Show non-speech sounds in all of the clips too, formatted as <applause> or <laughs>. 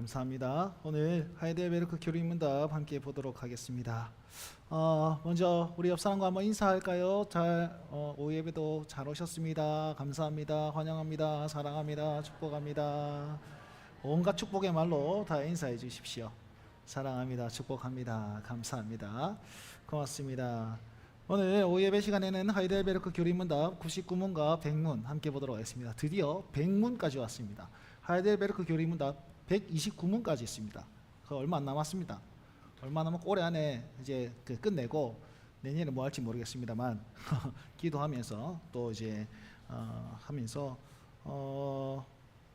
감사합니다. 오늘 하이델베르크 교리문답 함께 보도록 하겠습니다. 어, 먼저 우리 옆 사람과 한번 인사할까요? 잘 어, 오예배도 잘 오셨습니다. 감사합니다. 환영합니다. 사랑합니다. 축복합니다. 온갖 축복의 말로 다 인사해 주십시오. 사랑합니다. 축복합니다. 감사합니다. 고맙습니다. 오늘 오예배 시간에는 하이델베르크 교리문답 99문과 100문 함께 보도록 하겠습니다. 드디어 100문까지 왔습니다. 하이델베르크 교리문답 129문까지 있습니다. 그 얼마 안 남았습니다. 얼마 남았고 올해 안에 이제 그 끝내고 내년에 뭐 할지 모르겠습니다만 <laughs> 기도하면서 또 이제 어, 하면서 어,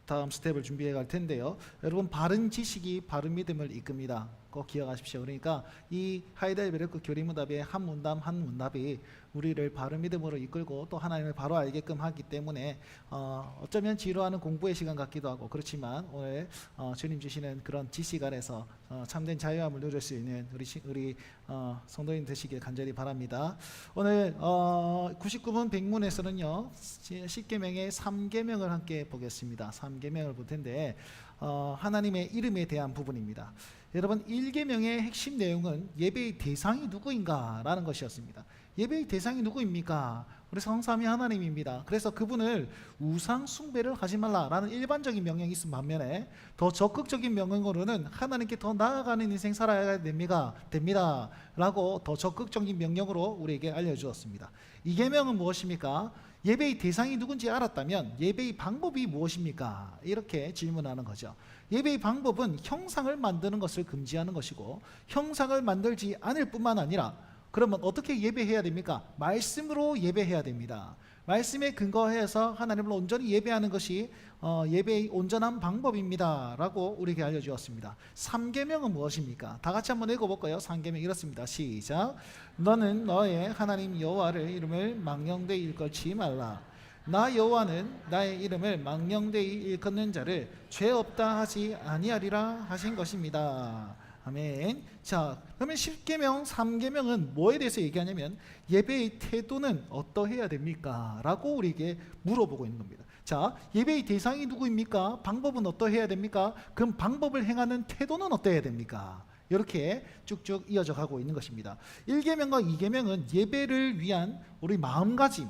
다음 스텝을 준비해 갈 텐데요. 여러분 바른 지식이 바른 믿음을 이끕니다. 꼭 기억하십시오. 그러니까 이 하이델베르크 교리문답의 한 문답 한 문답이 우리를 바른 믿음으로 이끌고 또 하나님을 바로 알게끔 하기 때문에 어, 어쩌면 지루하는 공부의 시간 같기도 하고 그렇지만 오늘 어, 주님 주시는 그런 지식 아래서 어, 참된 자유함을 누릴 수 있는 우리 시- 우리 어, 성도인 되시길 간절히 바랍니다. 오늘 어, 99문 100문에서는요 십계명의 3계명을 함께 보겠습니다. 3계명을 볼 텐데 어, 하나님의 이름에 대한 부분입니다. 여러분 1계명의 핵심 내용은 예배의 대상이 누구인가라는 것이었습니다. 예배의 대상이 누구입니까? 우리 성삼위 하나님입니다. 그래서 그분을 우상 숭배를 하지 말라라는 일반적인 명령이 있음 반면에 더 적극적인 명령으로는 하나님께 더 나아가는 인생 살아야 됩니다. 됩니다라고 더 적극적인 명령으로 우리에게 알려 주었습니다. 이 계명은 무엇입니까? 예배의 대상이 누군지 알았다면 예배의 방법이 무엇입니까? 이렇게 질문하는 거죠. 예배의 방법은 형상을 만드는 것을 금지하는 것이고 형상을 만들지 않을 뿐만 아니라 그러면 어떻게 예배해야 됩니까? 말씀으로 예배해야 됩니다. 말씀에 근거해서 하나님을 온전히 예배하는 것이 어, 예배의 온전한 방법입니다라고 우리에게 알려주었습니다. 삼계명은 무엇입니까? 다 같이 한번 읽어볼까요? 삼계명 이렇습니다. 시작. 너는 너의 하나님 여호와를 이름을 망령되이 일컬지 말라. 나 여호와는 나의 이름을 망령되이 일컫는 자를 죄 없다 하지 아니하리라 하신 것입니다. 아멘. 자, 그러면 10계명, 3계명은 뭐에 대해서 얘기하냐면 예배의 태도는 어떠해야 됩니까? 라고 우리에게 물어보고 있는 겁니다. 자, 예배의 대상이 누구입니까? 방법은 어떠해야 됩니까? 그럼 방법을 행하는 태도는 어떠해야 됩니까? 이렇게 쭉쭉 이어져 가고 있는 것입니다. 1계명과 2계명은 예배를 위한 우리 마음가짐,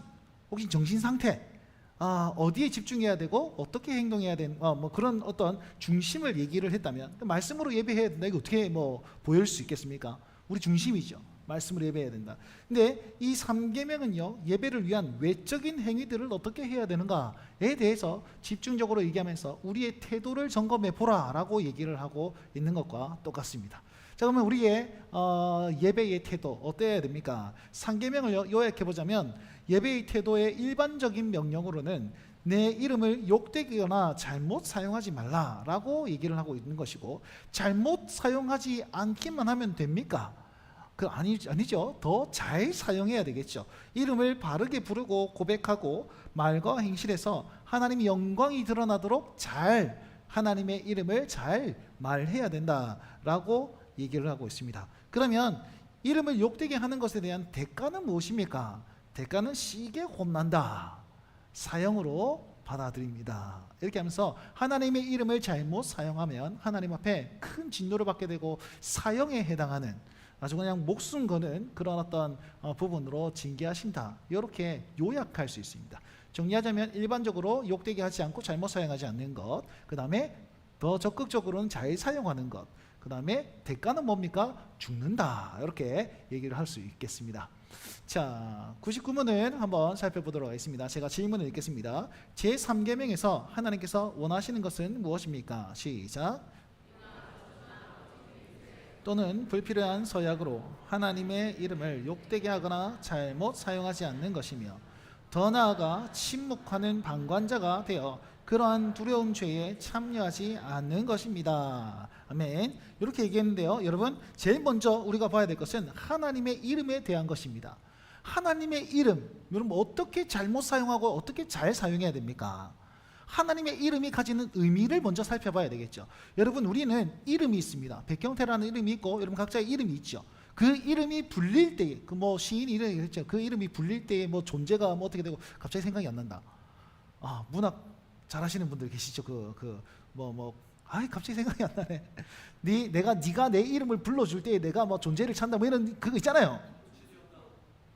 혹시 정신 상태, 아, 어디에 집중해야 되고 어떻게 행동해야 되는 어, 뭐 그런 어떤 중심을 얘기를 했다면 그 말씀으로 예배해야 된다. 이거 어떻게 뭐 보일 수 있겠습니까? 우리 중심이죠. 말씀으로 예배해야 된다. 근데 이 3계명은요. 예배를 위한 외적인 행위들을 어떻게 해야 되는가에 대해서 집중적으로 얘기하면서 우리의 태도를 점검해 보라라고 얘기를 하고 있는 것과 똑같습니다. 자 그러면 우리의 어, 예배의 태도 어때야 됩니까? 3계명을 요약해 보자면 예배의 태도의 일반적인 명령으로는 내 이름을 욕되거나 잘못 사용하지 말라라고 얘기를 하고 있는 것이고 잘못 사용하지 않기만 하면 됩니까? 그 아니 아니죠. 더 잘 사용해야 되겠죠. 이름을 바르게 부르고 고백하고 말과 행실에서 하나님의 영광이 드러나도록 잘 하나님의 이름을 잘 말해야 된다라고 얘기를 하고 있습니다. 그러면 이름을 욕되게 하는 것에 대한 대가는 무엇입니까? 대가는 시게 혼난다. 사형으로 받아들입니다. 이렇게 하면서 하나님의 이름을 잘못 사용하면 하나님 앞에 큰 진노를 받게 되고 사형에 해당하는 아주 그냥 목숨 거는 그런 어떤 어, 부분으로 징계하신다. 이렇게 요약할 수 있습니다. 정리하자면 일반적으로 욕되게 하지 않고 잘못 사용하지 않는 것, 그 다음에 더 적극적으로는 잘 사용하는 것, 그 다음에 대가는 뭡니까? 죽는다. 이렇게 얘기를 할 수 있겠습니다. 자, 99문을 한번 살펴보도록 하겠습니다. 제가 질문을 읽겠습니다. 제3계명에서 하나님께서 원하시는 것은 무엇입니까? 시작. 또는 불필요한 서약으로 하나님의 이름을 욕되게 하거나 잘못 사용하지 않는 것이며 더 나아가 침묵하는 방관자가 되어 그러한 두려운 죄에 참여하지 않는 것입니다. 아멘. 이렇게 얘기했는데요. 여러분, 제일 먼저 우리가 봐야 될 것은 하나님의 이름에 대한 것입니다. 하나님의 이름, 여러분 어떻게 잘못 사용하고 어떻게 잘 사용해야 됩니까? 하나님의 이름이 가지는 의미를 먼저 살펴봐야 되겠죠. 여러분 우리는 이름이 있습니다. 백경태라는 이름이 있고 여러분 각자의 이름이 있죠. 그 이름이 불릴 때에 그 뭐 시인 이름이 있죠. 그 이름이 불릴 때에 뭐 존재가 뭐 어떻게 되고 갑자기 생각이 안 난다. 아 문학 잘하시는 분들 계시죠. 그 그 뭐뭐 아이 갑자기 생각이 안 나네. 네 내가 네가 내 이름을 불러줄 때 내가 뭐 존재를 찬다 뭐 이런 그거 있잖아요.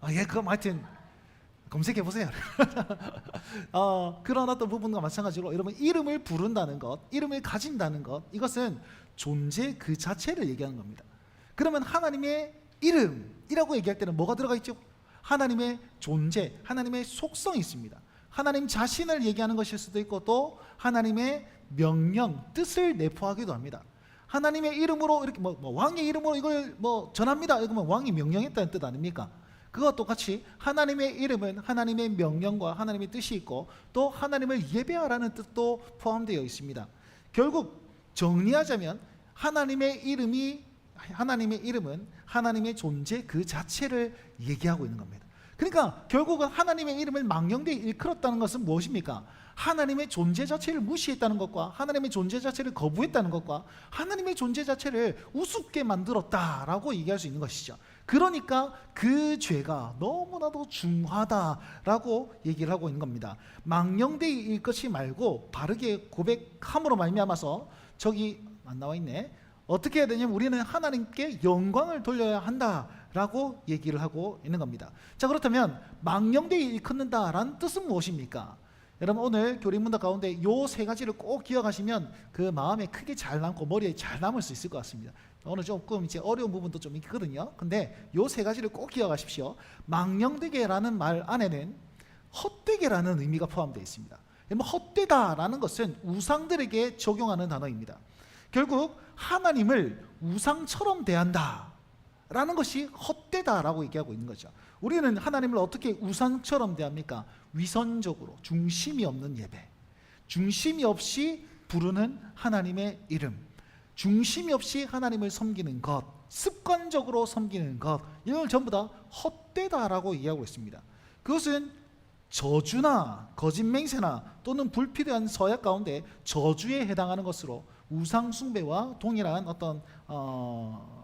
아 예, 그거 하여튼 검색해 보세요. <laughs> 어, 그런 어떤 부분과 마찬가지로 여러분 이름을 부른다는 것, 이름을 가진다는 것, 이것은 존재 그 자체를 얘기하는 겁니다. 그러면 하나님의 이름이라고 얘기할 때는 뭐가 들어가 있죠? 하나님의 존재, 하나님의 속성이 있습니다. 하나님 자신을 얘기하는 것일 수도 있고 또 하나님의 명령, 뜻을 내포하기도 합니다. 하나님의 이름으로 이렇게 뭐, 뭐 왕의 이름으로 이걸 뭐 전합니다. 이거면 왕이 명령했다는 뜻 아닙니까? 그와 똑같이 하나님의 이름은 하나님의 명령과 하나님의 뜻이 있고 또 하나님을 예배하라는 뜻도 포함되어 있습니다. 결국 정리하자면 하나님의 이름이 하나님의 이름은 하나님의 존재 그 자체를 얘기하고 있는 겁니다. 그러니까 결국은 하나님의 이름을 망령되이 일컬었다는 것은 무엇입니까? 하나님의 존재 자체를 무시했다는 것과 하나님의 존재 자체를 거부했다는 것과 하나님의 존재 자체를 우습게 만들었다라고 얘기할 수 있는 것이죠. 그러니까 그 죄가 너무나도 중하다라고 얘기를 하고 있는 겁니다. 망령되이 일 것이 말고 바르게 고백함으로 말미암아서 저기 안 나와 있네. 어떻게 해야 되냐면 우리는 하나님께 영광을 돌려야 한다라고 얘기를 하고 있는 겁니다. 자 그렇다면 망령되이 일컫는다라는 뜻은 무엇입니까? 여러분 오늘 교리 문답 가운데 요 세 가지를 꼭 기억하시면 그 마음에 크게 잘 남고 머리에 잘 남을 수 있을 것 같습니다. 오늘 조금 이제 어려운 부분도 좀 있거든요. 근데 요 세 가지를 꼭 기억하십시오. 망령되게라는 말 안에는 헛되게라는 의미가 포함되어 있습니다. 헛되다라는 것은 우상들에게 적용하는 단어입니다. 결국 하나님을 우상처럼 대한다. 라는 것이 헛되다라고 얘기하고 있는 거죠. 우리는 하나님을 어떻게 우상처럼 대합니까? 위선적으로 중심이 없는 예배. 중심이 없이 부르는 하나님의 이름. 중심이 없이 하나님을 섬기는 것. 습관적으로 섬기는 것. 이걸 전부 다 헛되다라고 얘기하고 있습니다. 그것은 저주나 거짓맹세나 또는 불필요한 서약 가운데 저주에 해당하는 것으로 우상 숭배와 동일한 어떤 어,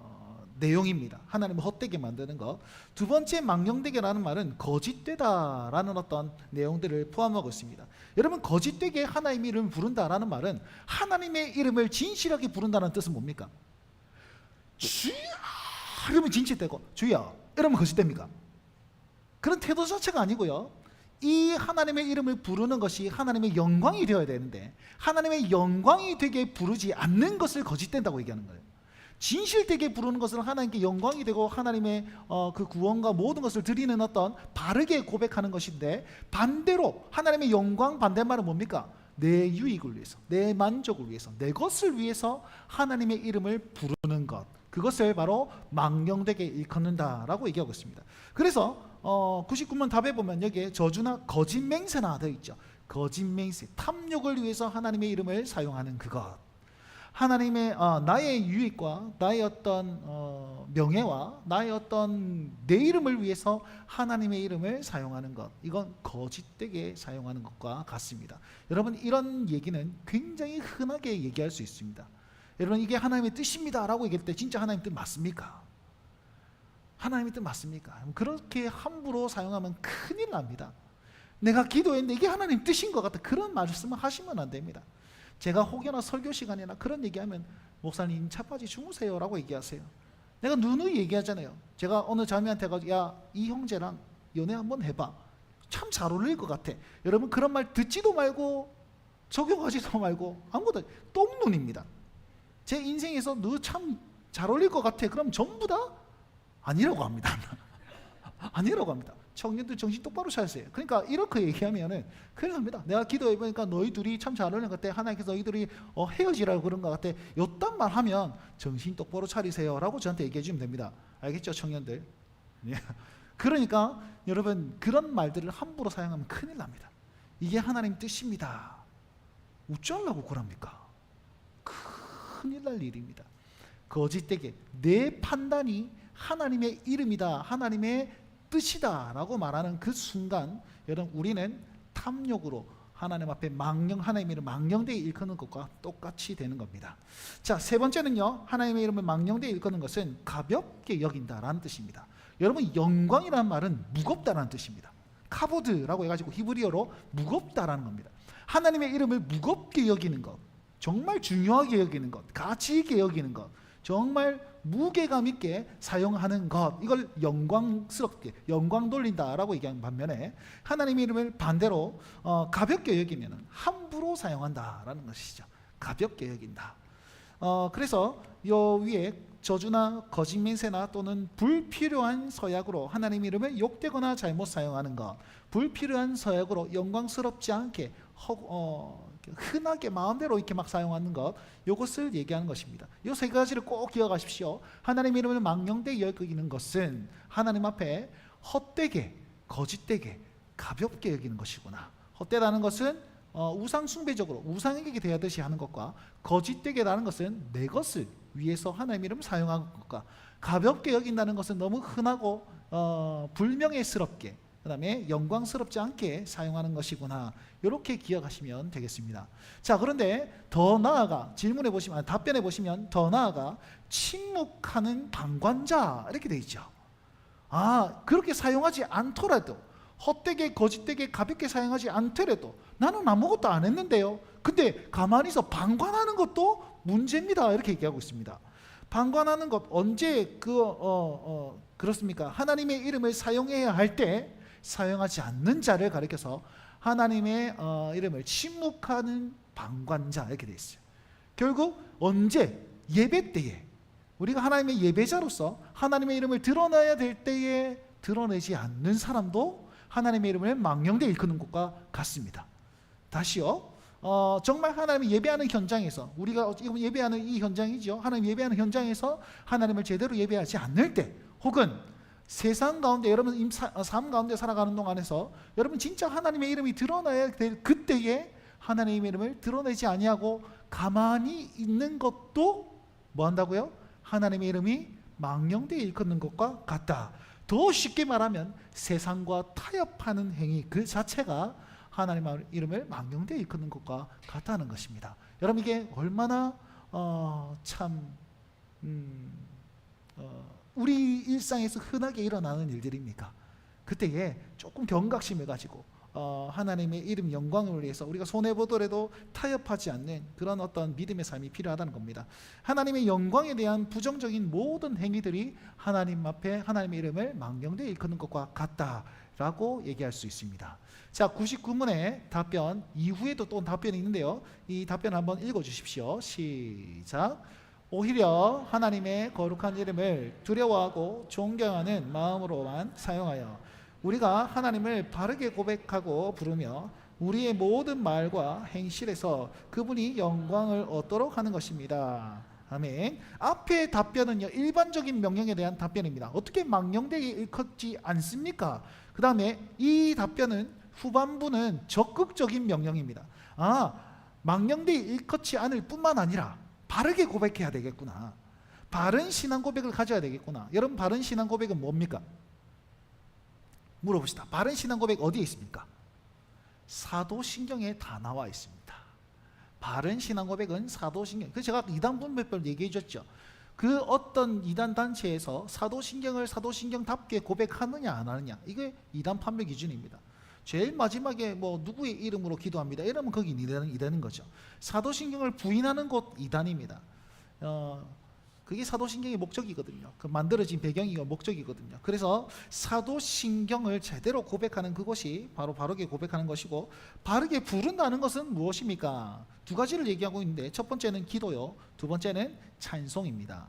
내용입니다. 하나님을 헛되게 만드는 것. 두 번째 망령되게라는 말은 거짓되다라는 어떤 내용들을 포함하고 있습니다. 여러분 거짓되게 하나님의 이름을 부른다라는 말은 하나님의 이름을 진실하게 부른다는 뜻은 뭡니까? 주야 이러면 진실되고 주야 이러면 거짓됩니까? 그런 태도 자체가 아니고요. 이 하나님의 이름을 부르는 것이 하나님의 영광이 되어야 되는데 하나님의 영광이 되게 부르지 않는 것을 거짓된다고 얘기하는 거예요. 진실되게 부르는 것은 하나님께 영광이 되고 하나님의 어, 그 구원과 모든 것을 드리는 어떤 바르게 고백하는 것인데 반대로 하나님의 영광 반대말은 뭡니까? 내 유익을 위해서, 내 만족을 위해서, 내 것을 위해서 하나님의 이름을 부르는 것. 그것을 바로 망령되게 일컫는다라고 얘기하고 있습니다. 그래서 어, 99번 답에 보면 여기에 저주나 거짓 맹세나 되어 있죠. 거짓 맹세, 탐욕을 위해서 하나님의 이름을 사용하는 그것. 하나님의 어, 나의 유익과 나의 어떤 어, 명예와 나의 어떤 내 이름을 위해서 하나님의 이름을 사용하는 것 이건 거짓되게 사용하는 것과 같습니다. 여러분 이런 얘기는 굉장히 흔하게 얘기할 수 있습니다. 여러분 이게 하나님의 뜻입니다라고 얘기할 때 진짜 하나님 뜻 맞습니까? 하나님의 뜻 맞습니까? 그렇게 함부로 사용하면 큰일 납니다. 내가 기도했는데 이게 하나님 뜻인 것 같다. 그런 말씀을 하시면 안 됩니다. 제가 혹여나 설교 시간이나 그런 얘기하면 목사님 차바지 주무세요라고 얘기하세요. 내가 누누이 얘기하잖아요. 제가 어느 자매한테 가지고 야이 형제랑 연애 한번 해봐. 참 잘 어울릴 것 같아. 여러분 그런 말 듣지도 말고 적용하지도 말고 아무것도 똥눈입니다. 제 인생에서 너참잘 어울릴 것 같아. 그럼 전부 다 아니라고 합니다. <laughs> 아니라고 합니다. 청년들 정신 똑바로 차리세요. 그러니까 이렇게 얘기하면은 큰일 납니다. 내가 기도해 보니까 너희 둘이 참 잘 어울리는 것 같아. 하나님께서 너희들이 어, 헤어지라고 그런 것 같아. 요딴 말 하면 정신 똑바로 차리세요라고 저한테 얘기해 주면 됩니다. 알겠죠, 청년들? 예. <laughs> 그러니까 여러분 그런 말들을 함부로 사용하면 큰일 납니다. 이게 하나님 뜻입니다. 어쩌려고 그럽니까? 큰일 날 일입니다. 거짓되게 내 판단이 하나님의 이름이다, 하나님의 뜻이다라고 말하는 그 순간, 여러분 우리는 탐욕으로 하나님 앞에 망령 하나님의 이름 망령되게 일컫는 것과 똑같이 되는 겁니다. 자, 세 번째는요. 하나님의 이름을 망령되게 일컫는 것은 가볍게 여긴다라는 뜻입니다. 여러분 영광이라는 말은 무겁다라는 뜻입니다. 카보드라고 해 가지고 히브리어로 무겁다라는 겁니다. 하나님의 이름을 무겁게 여기는 것. 정말 중요하게 여기는 것, 가치 있게 여기는 것, 정말 무게감 있게 사용하는 것 이걸 영광스럽게 영광 돌린다라고 얘기하는 반면에 하나님의 이름을 반대로 어, 가볍게 여기면 함부로 사용한다라는 것이죠. 가볍게 여긴다. 어, 그래서 요 위에 저주나 거짓 맹세나 또는 불필요한 서약으로 하나님 이름을 욕되거나 잘못 사용하는 것, 불필요한 서약으로 영광스럽지 않게 허, 어, 흔하게 마음대로 이렇게 막 사용하는 것, 이것을 얘기하는 것입니다. 이 세 가지를 꼭 기억하십시오. 하나님 이름을 망령되게 여기는 것은 하나님 앞에 헛되게, 거짓되게, 가볍게 여기는 것이구나. 헛되다는 것은 어, 우상 숭배적으로 우상에게 대하듯이 하는 것과 거짓되게 라는 것은 내 것을 위해서 하나님 이름을 사용하는 것과 가볍게 여긴다는 것은 너무 흔하고 어, 불명예스럽게 그 다음에 영광스럽지 않게 사용하는 것이구나 이렇게 기억하시면 되겠습니다. 자 그런데 더 나아가 질문해 보시면 아니, 답변해 보시면 더 나아가 침묵하는 방관자 이렇게 돼 있죠. 아 그렇게 사용하지 않더라도 헛되게 거짓되게 가볍게 사용하지 않더라도 나는 아무것도 안 했는데요. 근데 가만히 있어 방관하는 것도 문제입니다. 이렇게 얘기하고 있습니다. 방관하는 것 언제 그 어, 어, 그렇습니까? 하나님의 이름을 사용해야 할 때 사용하지 않는 자를 가리켜서 하나님의 어, 이름을 침묵하는 방관자 이렇게 돼 있어요. 결국 언제 예배 때에 우리가 하나님의 예배자로서 하나님의 이름을 드러내야 될 때에 드러내지 않는 사람도 하나님의 이름을 망령되 일컫는 것과 같습니다. 다시요. 어, 정말 하나님을 예배하는 현장에서 우리가 지금 예배하는 이 현장이죠. 하나님 예배하는 현장에서 하나님을 제대로 예배하지 않을 때 혹은 세상 가운데 여러분 어, 삶 가운데 살아가는 동안에서 여러분 진짜 하나님의 이름이 드러나야 될 그때에 하나님의 이름을 드러내지 아니하고 가만히 있는 것도 뭐 한다고요? 하나님의 이름이 망령되게 일컫는 것과 같다. 더 쉽게 말하면 세상과 타협하는 행위 그 자체가 하나님의 이름을 망령되게 일컫는 것과 같다는 것입니다. 여러분 이게 얼마나 어, 참 음, 어, 우리 일상에서 흔하게 일어나는 일들입니까? 그때에 조금 경각심을 가지고 어, 하나님의 이름 영광을 위해서 우리가 손해 보더라도 타협하지 않는 그런 어떤 믿음의 삶이 필요하다는 겁니다. 하나님의 영광에 대한 부정적인 모든 행위들이 하나님 앞에 하나님의 이름을 망령되게 일컫는 것과 같다라고 얘기할 수 있습니다. 자, 99문의 답변 이후에도 또 답변이 있는데요. 이 답변 한번 읽어 주십시오. 시작. 오히려 하나님의 거룩한 이름을 두려워하고 존경하는 마음으로만 사용하여 우리가 하나님을 바르게 고백하고 부르며 우리의 모든 말과 행실에서 그분이 영광을 얻도록 하는 것입니다. 아멘. 앞의 답변은요 일반적인 명령에 대한 답변입니다. 어떻게 망령되게 일컫지 않습니까? 그 다음에 이 답변은 후반부는 적극적인 명령입니다. 아 망령되게 일컫지 않을 뿐만 아니라 바르게 고백해야 되겠구나. 바른 신앙 고백을 가져야 되겠구나. 여러분 바른 신앙 고백은 뭡니까? 물어봅시다. 바른 신앙 고백 어디에 있습니까? 사도신경에 다 나와 있습니다. 바른 신앙 고백은 사도신경. 그 제가 이단 분별별 얘기해 줬죠. 그 어떤 이단 단체에서 사도신경을 사도신경답게 고백하느냐 안 하느냐 이게 이단 판별 기준입니다. 제일 마지막에 뭐 누구의 이름으로 기도합니다. 이러면 거기 이단은 이단인 거죠. 사도신경을 부인하는 곳 이단입니다. 어, 그게 사도신경의 목적이거든요. 그 만들어진 배경이 목적이거든요. 그래서 사도신경을 제대로 고백하는 그것이 바로 바르게 고백하는 것이고 바르게 부른다는 것은 무엇입니까? 두 가지를 얘기하고 있는데 첫 번째는 기도요. 두 번째는 찬송입니다.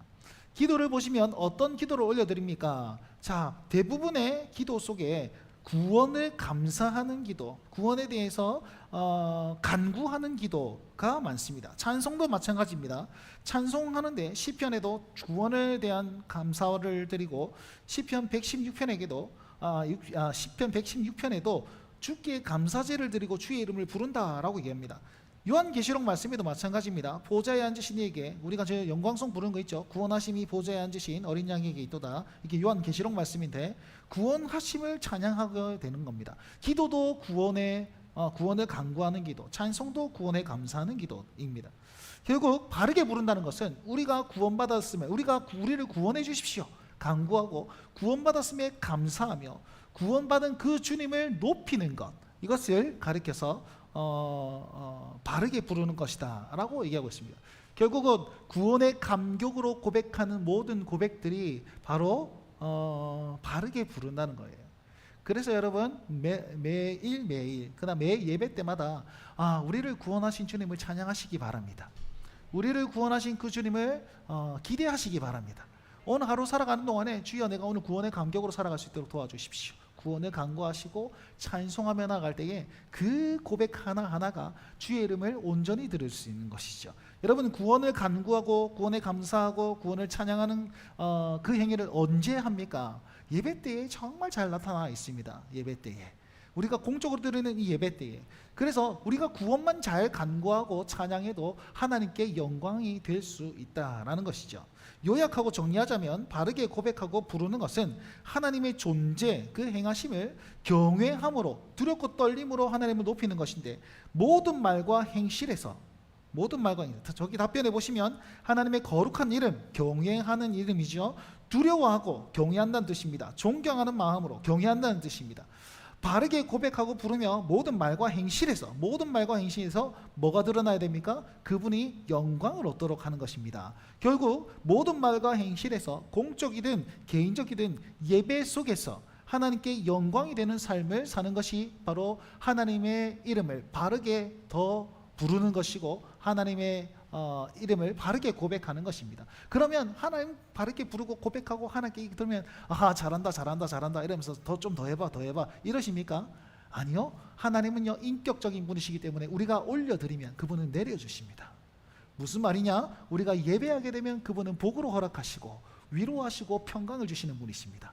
기도를 보시면 어떤 기도를 올려드립니까? 자, 대부분의 기도 속에 구원을 감사하는 기도, 구원에 대해서 어, 간구하는 기도가 많습니다. 찬송도 마찬가지입니다. 찬송하는데 시편에도 구원에 대한 감사를 드리고 시편 116편에게도 아, 육- 아, 시편 116편에도 주께 감사제를 드리고 주의 이름을 부른다라고 얘기합니다. 요한계시록 말씀에도 마찬가지입니다. 보좌에 앉으신 이에게 우리가 저 영광송 부르는 거 있죠. 구원하심이 보좌에 앉으신 어린 양에게 있도다. 이게 요한계시록 말씀인데 구원하심을 찬양하게 되는 겁니다. 기도도 구원의 어, 구원을 간구하는 기도, 찬송도 구원에 감사하는 기도입니다. 결국 바르게 부른다는 것은 우리가 구원받았으면 우리가 구- 우리를 구원해 주십시오. 간구하고 구원받았음에 감사하며 구원받은 그 주님을 높이는 것 이것을 가리켜서 어, 어, 바르게 부르는 것이다 라고 얘기하고 있습니다. 결국은 구원의 감격으로 고백하는 모든 고백들이 바로 어, 바르게 부른다는 거예요. 그래서 여러분 매, 매일 매일 그다음 매 예배 때마다 아 우리를 구원하신 주님을 찬양하시기 바랍니다. 우리를 구원하신 그 주님을 어, 기대하시기 바랍니다. 오늘 하루 살아가는 동안에 주여 내가 오늘 구원의 감격으로 살아갈 수 있도록 도와주십시오. 구원을 간구하시고 찬송하며 나갈 때에 그 고백 하나 하나가 주의 이름을 온전히 들을 수 있는 것이죠. 여러분 구원을 간구하고 구원에 감사하고 구원을 찬양하는 어, 그 행위를 언제 합니까? 예배 때에 정말 잘 나타나 있습니다. 예배 때에. 우리가 공적으로 드리는 이 예배 때에 그래서 우리가 구원만 잘 간구하고 찬양해도 하나님께 영광이 될 수 있다라는 것이죠. 요약하고 정리하자면 바르게 고백하고 부르는 것은 하나님의 존재 그 행하심을 경외함으로 두렵고 떨림으로 하나님을 높이는 것인데 모든 말과 행실에서 모든 말과 저기 답변해 보시면 하나님의 거룩한 이름 경외하는 이름이죠. 두려워하고 경외한다는 뜻입니다. 존경하는 마음으로 경외한다는 뜻입니다. 바르게 고백하고 부르며 모든 말과 행실에서 모든 말과 행실에서 뭐가 드러나야 됩니까? 그분이 영광을 얻도록 하는 것입니다. 결국 모든 말과 행실에서 공적이든 개인적이든 예배 속에서 하나님께 영광이 되는 삶을 사는 것이 바로 하나님의 이름을 바르게 더 부르는 것이고 하나님의 어, 이름을 바르게 고백하는 것입니다. 그러면 하나님 바르게 부르고 고백하고 하나님께 들으면 아 잘한다 잘한다 잘한다 이러면서 더 좀 더 해봐 더 해봐 이러십니까? 아니요. 하나님은요 인격적인 분이시기 때문에 우리가 올려드리면 그분은 내려주십니다. 무슨 말이냐? 우리가 예배하게 되면 그분은 복으로 허락하시고 위로하시고 평강을 주시는 분이십니다.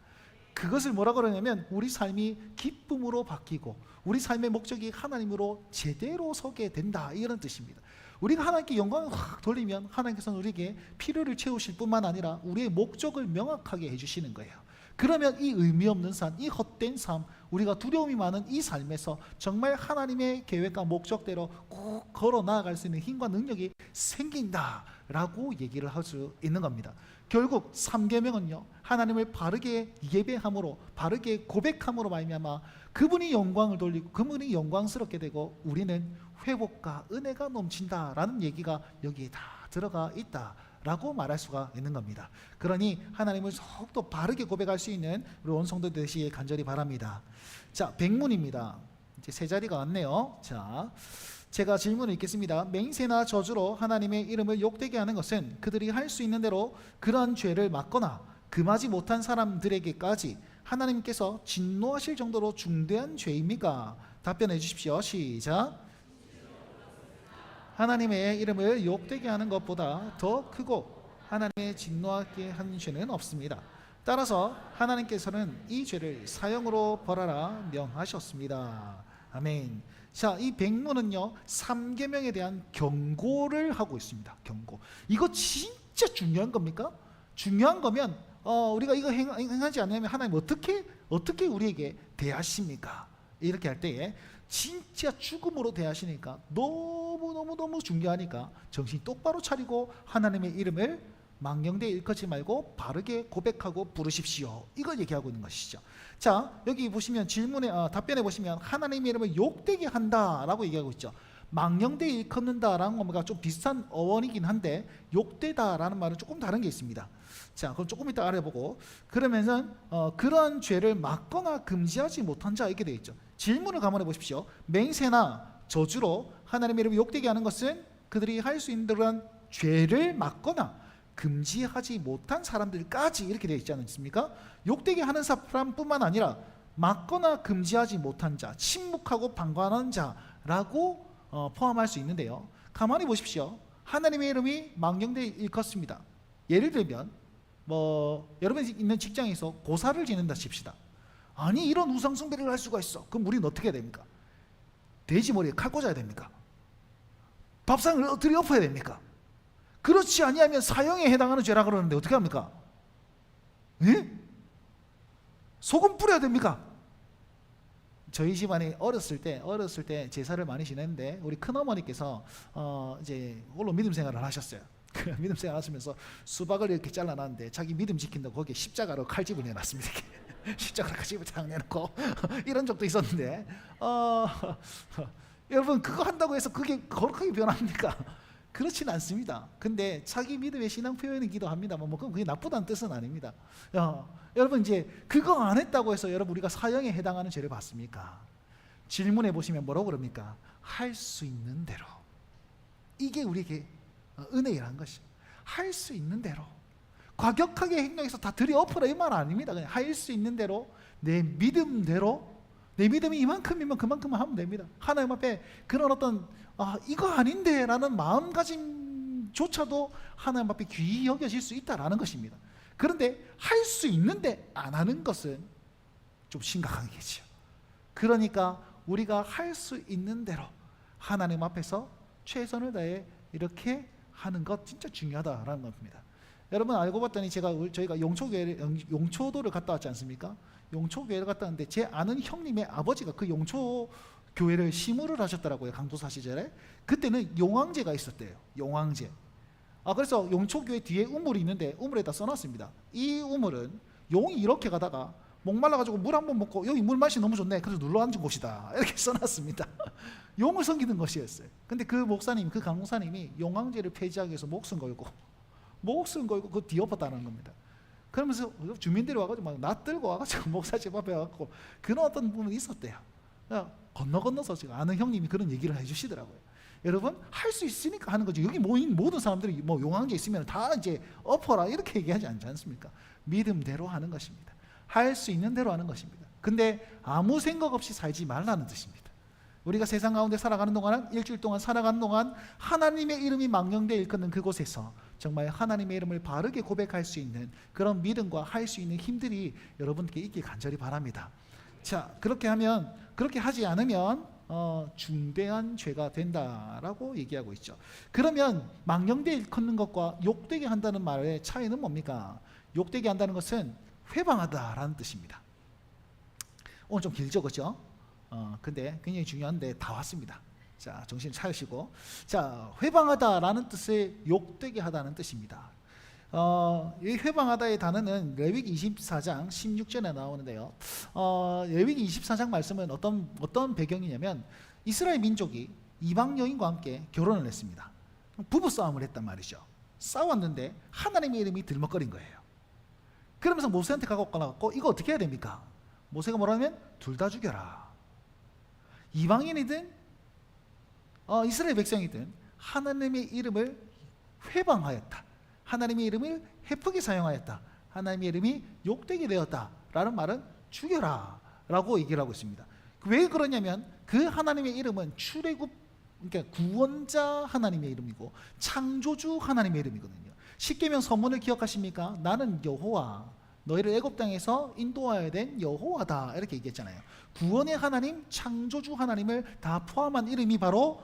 그것을 뭐라 그러냐면 우리 삶이 기쁨으로 바뀌고 우리 삶의 목적이 하나님으로 제대로 서게 된다 이런 뜻입니다. 우리가 하나님께 영광을 확 돌리면 하나님께서는 우리에게 필요를 채우실 뿐만 아니라 우리의 목적을 명확하게 해주시는 거예요. 그러면 이 의미 없는 삶, 이 헛된 삶, 우리가 두려움이 많은 이 삶에서 정말 하나님의 계획과 목적대로 꼭 걸어 나아갈 수 있는 힘과 능력이 생긴다라고 얘기를 할 수 있는 겁니다. 결국 삼계명은요 하나님을 바르게 예배함으로 바르게 고백함으로 말미암아 그분이 영광을 돌리고 그분이 영광스럽게 되고 우리는 회복과 은혜가 넘친다라는 얘기가 여기에 다 들어가 있다 라고 말할 수가 있는 겁니다. 그러니 하나님을 더욱더 바르게 고백할 수 있는 우리 온 성도 되시길 간절히 바랍니다. 자, 백문입니다. 이제 세 자리가 왔네요. 자, 제가 질문을 읽겠습니다. 맹세나 저주로 하나님의 이름을 욕되게 하는 것은 그들이 할 수 있는 대로 그러한 죄를 막거나 금하지 못한 사람들에게까지 하나님께서 진노하실 정도로 중대한 죄입니까? 답변해 주십시오. 시작. 하나님의 이름을 욕되게 하는 것보다 더 크고 하나님의 진노하게 하는 죄는 없습니다. 따라서 하나님께서는 이 죄를 사형으로 벌하라 명하셨습니다. 아멘. 자, 이 백문은요 삼계명에 대한 경고를 하고 있습니다. 경고. 이거 진짜 중요한 겁니까? 중요한 거면 어, 우리가 이거 행, 행하지 않으면 하나님 어떻게 어떻게 우리에게 대하십니까? 이렇게 할 때에 진짜 죽음으로 대하시니까 너무 너무 너무 중요하니까 정신 똑바로 차리고 하나님의 이름을 망령되이 일컫지 말고 바르게 고백하고 부르십시오. 이걸 얘기하고 있는 것이죠. 자 여기 보시면 질문에 어, 답변해 보시면 하나님의 이름을 욕되게 한다라고 얘기하고 있죠. 망령되이 일컫는다라는 것과 좀 비슷한 어원이긴 한데 욕되다라는 말은 조금 다른 게 있습니다. 자, 그럼 조금 이따 알아보고 그러면서 어, 그런 죄를 막거나 금지하지 못한 자 이렇게 되어 있죠. 질문을 감안해 보십시오. 맹세나 저주로 하나님의 이름을 욕되게 하는 것은 그들이 할 수 있는 그런 죄를 막거나 금지하지 못한 사람들까지 이렇게 되어 있지 않습니까? 욕되게 하는 사람뿐만 아니라 막거나 금지하지 못한 자, 침묵하고 방관한 자라고 어, 포함할 수 있는데요. 가만히 보십시오. 하나님의 이름이 망령되이 일컫습니다. 예를 들면 뭐 여러분이 있는 직장에서 고사를 지낸다 칩시다. 아니 이런 우상 숭배를 할 수가 있어. 그럼 우리는 어떻게 해야 됩니까? 돼지 머리에 칼 꽂아야 됩니까? 밥상을 어떻게 엎어야 됩니까? 그렇지 아니하면 사형에 해당하는 죄라 그러는데 어떻게 합니까? 예? 소금 뿌려야 됩니까? 저희 집안에 어렸을 때 어렸을 때 제사를 많이 지냈는데 우리 큰 어머니께서 어 이제 홀로 믿음 생활을 하셨어요. <laughs> 그 믿음 생활 하시면서 수박을 이렇게 잘라놨는데 자기 믿음 지킨다고 거기에 십자가로 칼집을 내놨습니다. 이렇게. 십자가로 칼집을 딱 내놓고 <laughs> 이런 적도 있었는데 어 여러분 그거 한다고 해서 그게 거룩하게 변합니까? <laughs> 그렇진 않습니다. 근데 자기 믿음의 신앙 표현은 기도합니다만 뭐 그건 그게 나쁘다는 뜻은 아닙니다. 야, 여러분 이제 그거 안 했다고 해서 여러분 우리가 사형에 해당하는 죄를 받습니까? 질문해 보시면 뭐라고 그럽니까? 할 수 있는 대로. 이게 우리에게 어, 은혜라는 것이. 할 수 있는 대로. 과격하게 행동해서 다 들이엎으라 이 말 아닙니다. 그냥 할 수 있는 대로 내 믿음대로 내 믿음이 이만큼이면 그만큼만 하면 됩니다. 하나님 앞에 그런 어떤 아 이거 아닌데라는 마음가짐조차도 하나님 앞에 귀히 여겨질 수 있다라는 것입니다. 그런데 할 수 있는데 안 하는 것은 좀 심각한 게지요. 그러니까 우리가 할 수 있는 대로 하나님 앞에서 최선을 다해 이렇게 하는 것 진짜 중요하다라는 겁니다. 여러분 알고 봤더니 제가 울- 저희가 용초교회 용초도를 갔다 왔지 않습니까? 용초교회를 갔다 왔는데 제 아는 형님의 아버지가 그 용초 교회를 시무를 하셨더라고요 강도사 시절에. 그때는 용왕제가 있었대요 용왕제. 아 그래서 용초교회 뒤에 우물이 있는데 우물에다 써놨습니다. 이 우물은 용이 이렇게 가다가 목말라가지고 물 한 번 먹고 여기 물 맛이 너무 좋네. 그래서 눌러 앉은 곳이다. <laughs> 이렇게 써놨습니다. <laughs> 용을 섬기는 것이었어요. 근데 그 목사님 그 강목사님이 용왕제를 폐지하기 위해서 목숨 걸고 목숨 걸고 그 뒤엎었다는 겁니다 그러면서 주민들이 와가지고 막 낯들고 와가지고 <laughs> 목사집 앞에 와갖고 그런 어떤 부분이 있었대요. 그냥 건너 건너서 제가 아는 형님이 그런 얘기를 해주시더라고요. 여러분 할 수 있으니까 하는 거죠. 여기 모인 모든 사람들이 뭐게 있으면 다 이제 엎어라 이렇게 얘기하지 않지 않습니까? 믿음대로 하는 것입니다. 할 수 있는 대로 하는 것입니다. 근데 아무 생각 없이 살지 말라는 뜻입니다. 우리가 세상 가운데 살아가는 동안 일주일 동안 살아가는 동안 하나님의 이름이 망령되어 일컫는 그곳에서 정말 하나님의 이름을 바르게 고백할 수 있는 그런 믿음과 할 수 있는 힘들이 여러분께 있길 간절히 바랍니다. 자 그렇게 하면 그렇게 하지 않으면 어, 중대한 죄가 된다라고 얘기하고 있죠. 그러면 망령되어 일컫는 것과 욕되게 한다는 말의 차이는 뭡니까? 욕되게 한다는 것은 회방하다라는 뜻입니다. 오늘 좀 길죠, 그죠? 어, 근데 굉장히 중요한데 다 왔습니다. 자, 정신 차리시고. 자, 회방하다라는 뜻의 욕되게 하다는 뜻입니다. 어, 이 회방하다의 단어는 레위기 24장 16절에 나오는데요. 어, 레위기 24장 말씀은 어떤 어떤 배경이냐면 이스라엘 민족이 이방 여인과 함께 결혼을 했습니다. 부부 싸움을 했단 말이죠. 싸웠는데 하나님의 이름이 들먹거린 거예요. 그러면서 모세한테 가고 가고 이거 어떻게 해야 됩니까? 모세가 뭐라면 둘 다 죽여라. 이방인이든 어, 이스라엘 백성이든 하나님의 이름을 회방하였다. 하나님의 이름을 해프게 사용하였다. 하나님의 이름이 욕되게 되었다 라는 말은 죽여라 라고 얘기를 하고 있습니다. 왜 그러냐면 그 하나님의 이름은 출애굽 그러니까 구원자 하나님의 이름이고 창조주 하나님의 이름이거든요. 십계명 서문을 기억하십니까? 나는 여호와 너희를 애굽 땅에서 인도하여 된 여호와다 이렇게 얘기했잖아요. 구원의 하나님, 창조주 하나님을 다 포함한 이름이 바로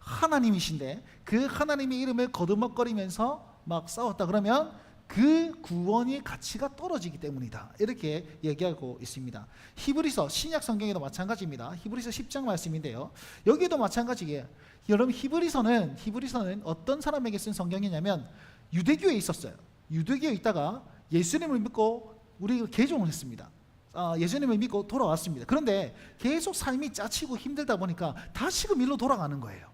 하나님이신데 그 하나님의 이름을 거듭먹거리면서 막 싸웠다 그러면 그 구원의 가치가 떨어지기 때문이다. 이렇게 얘기하고 있습니다. 히브리서 신약 성경에도 마찬가지입니다. 히브리서 10장 말씀인데요. 여기도 마찬가지예요. 여러분 히브리서는 히브리서는 어떤 사람에게 쓴 성경이냐면 유대교에 있었어요. 유대교에 있다가 예수님을 믿고 우리가 개종을 했습니다. 아, 예수님을 믿고 돌아왔습니다. 그런데 계속 삶이 짜치고 힘들다 보니까 다시금 일로 돌아가는 거예요.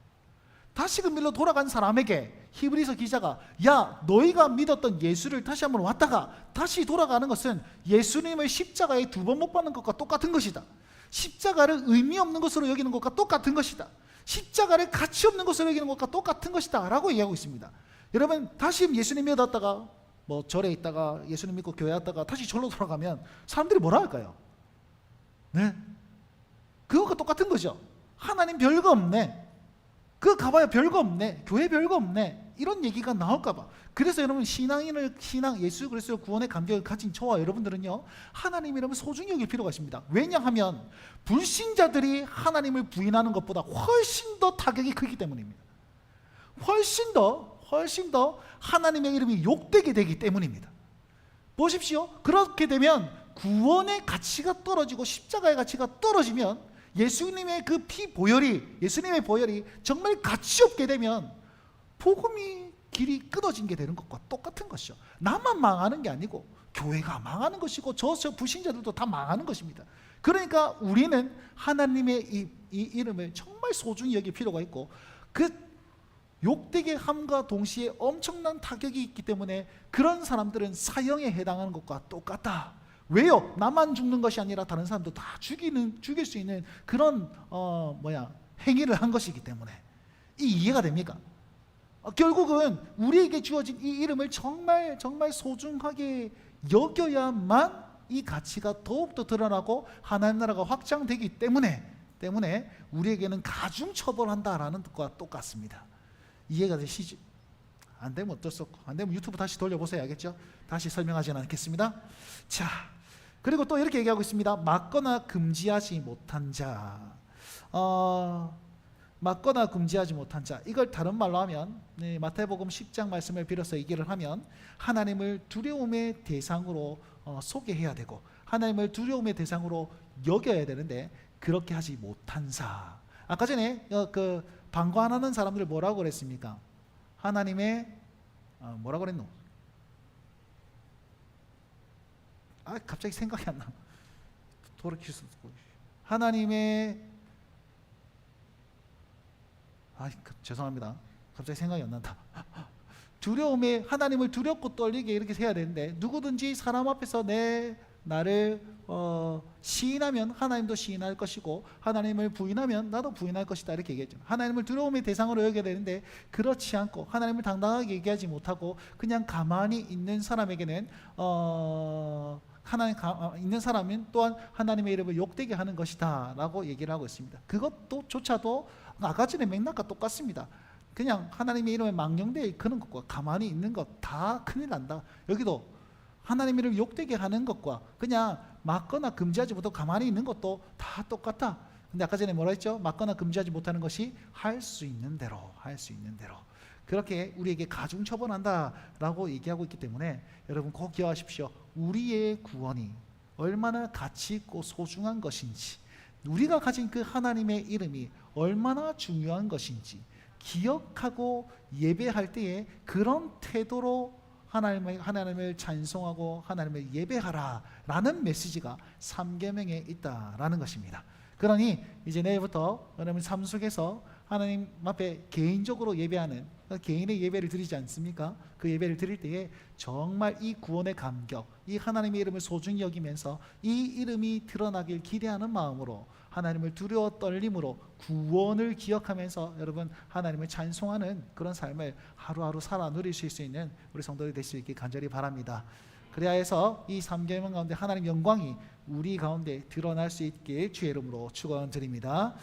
다시 금 일로 돌아간 사람에게 히브리서 기자가 야 너희가 믿었던 예수를 다시 한번 왔다가 다시 돌아가는 것은 예수님을 십자가에 두 번 못 받는 것과 똑같은 것이다. 십자가를 의미 없는 것으로 여기는 것과 똑같은 것이다. 십자가를 가치 없는 것으로 여기는 것과 똑같은 것이다. 라고 얘기하고 있습니다. 여러분 다시 예수님 믿었다가 뭐 절에 있다가 예수님 믿고 교회 왔다가 다시 절로 돌아가면 사람들이 뭐라 할까요? 네. 그것과 똑같은 거죠. 하나님 별거 없네. 그 가봐야 별거 없네. 교회 별거 없네. 이런 얘기가 나올까봐. 그래서 여러분 신앙인을 신앙 예수 그리스도 구원의 감격을 가진 저와 여러분들은요 하나님 이름을 소중히 여길 필요가 있습니다. 왜냐하면 불신자들이 하나님을 부인하는 것보다 훨씬 더 타격이 크기 때문입니다. 훨씬 더 훨씬 더 하나님의 이름이 욕되게 되기 때문입니다. 보십시오. 그렇게 되면 구원의 가치가 떨어지고 십자가의 가치가 떨어지면 예수님의 그 피 보혈이 예수님의 보혈이 정말 가치 없게 되면 복음이 길이 끊어진 게 되는 것과 똑같은 것이죠. 나만 망하는 게 아니고 교회가 망하는 것이고 저, 저 불신자들도 다 망하는 것입니다. 그러니까 우리는 하나님의 이, 이 이름을 정말 소중히 여길 필요가 있고 그 욕되게 함과 동시에 엄청난 타격이 있기 때문에 그런 사람들은 사형에 해당하는 것과 똑같다. 왜요? 나만 죽는 것이 아니라 다른 사람도 다 죽이는 죽일 수 있는 그런 어 뭐야 행위를 한 것이기 때문에 이 이해가 됩니까? 어, 결국은 우리에게 주어진 이 이름을 정말 정말 소중하게 여겨야만 이 가치가 더욱더 드러나고 하나님 나라가 확장되기 때문에 때문에 우리에게는 가중 처벌한다라는 것과 똑같습니다. 이해가 되시죠? 안 되면 어쩔 수 없고 안 되면 유튜브 다시 돌려보세요 알겠죠? 다시 설명하지는 않겠습니다. 자 그리고 또 이렇게 얘기하고 있습니다. 막거나 금지하지 못한 자. 어, 막거나 금지하지 못한 자 이걸 다른 말로 하면 네, 마태복음 10장 말씀을 빌어서 얘기를 하면 하나님을 두려움의 대상으로 어, 소개해야 되고 하나님을 두려움의 대상으로 여겨야 되는데 그렇게 하지 못한 자 아까 전에 어, 그 방관하는 사람들 뭐라고 그랬습니까? 하나님의 어, 뭐라고 그랬노? 아 갑자기 생각이 안 나. 돌이킬 수 없고 하나님의 아 죄송합니다. 갑자기 생각이 안 난다. 두려움에 하나님을 두렵고 떨리게 이렇게 해야 되는데 누구든지 사람 앞에서 내 나를 어, 시인하면 하나님도 시인할 것이고 하나님을 부인하면 나도 부인할 것이다 이렇게 얘기했죠. 하나님을 두려움의 대상으로 여겨야 되는데 그렇지 않고 하나님을 당당하게 얘기하지 못하고 그냥 가만히 있는 사람에게는 어, 하나님 가, 어, 있는 사람은 또한 하나님의 이름을 욕되게 하는 것이다라고 얘기를 하고 있습니다. 그것도 조차도 아까 전에 맥락과 똑같습니다. 그냥 하나님의 이름에 망령되어 그런 것과 가만히 있는 것 다 큰일 난다. 여기도 하나님 이름 욕되게 하는 것과 그냥 막거나 금지하지 못하고 가만히 있는 것도 다 똑같다. 근데 아까 전에 뭐라 했죠? 막거나 금지하지 못하는 것이 할 수 있는 대로 할 수 있는 대로 그렇게 우리에게 가중 처벌한다라고 얘기하고 있기 때문에 여러분 꼭 기억하십시오. 우리의 구원이 얼마나 가치 있고 소중한 것인지 우리가 가진 그 하나님의 이름이 얼마나 중요한 것인지 기억하고 예배할 때에 그런 태도로 하나님을 하나님을 찬송하고 하나님을 예배하라라는 메시지가 삼계명에 있다라는 것입니다. 그러니 이제 내일부터 여러분 삶 속에서 하나님 앞에 개인적으로 예배하는 개인의 예배를 드리지 않습니까? 그 예배를 드릴 때에 정말 이 구원의 감격, 이 하나님의 이름을 소중히 여기면서 이 이름이 드러나길 기대하는 마음으로 하나님을 두려워 떨림으로 구원을 기억하면서 여러분 하나님을 찬송하는 그런 삶을 하루하루 살아 누리실 수 있는 우리 성도들이 될 수 있길 간절히 바랍니다. 그래야 해서 이 삼계명 가운데 하나님 영광이 우리 가운데 드러날 수 있길 주의 이름으로 축원드립니다.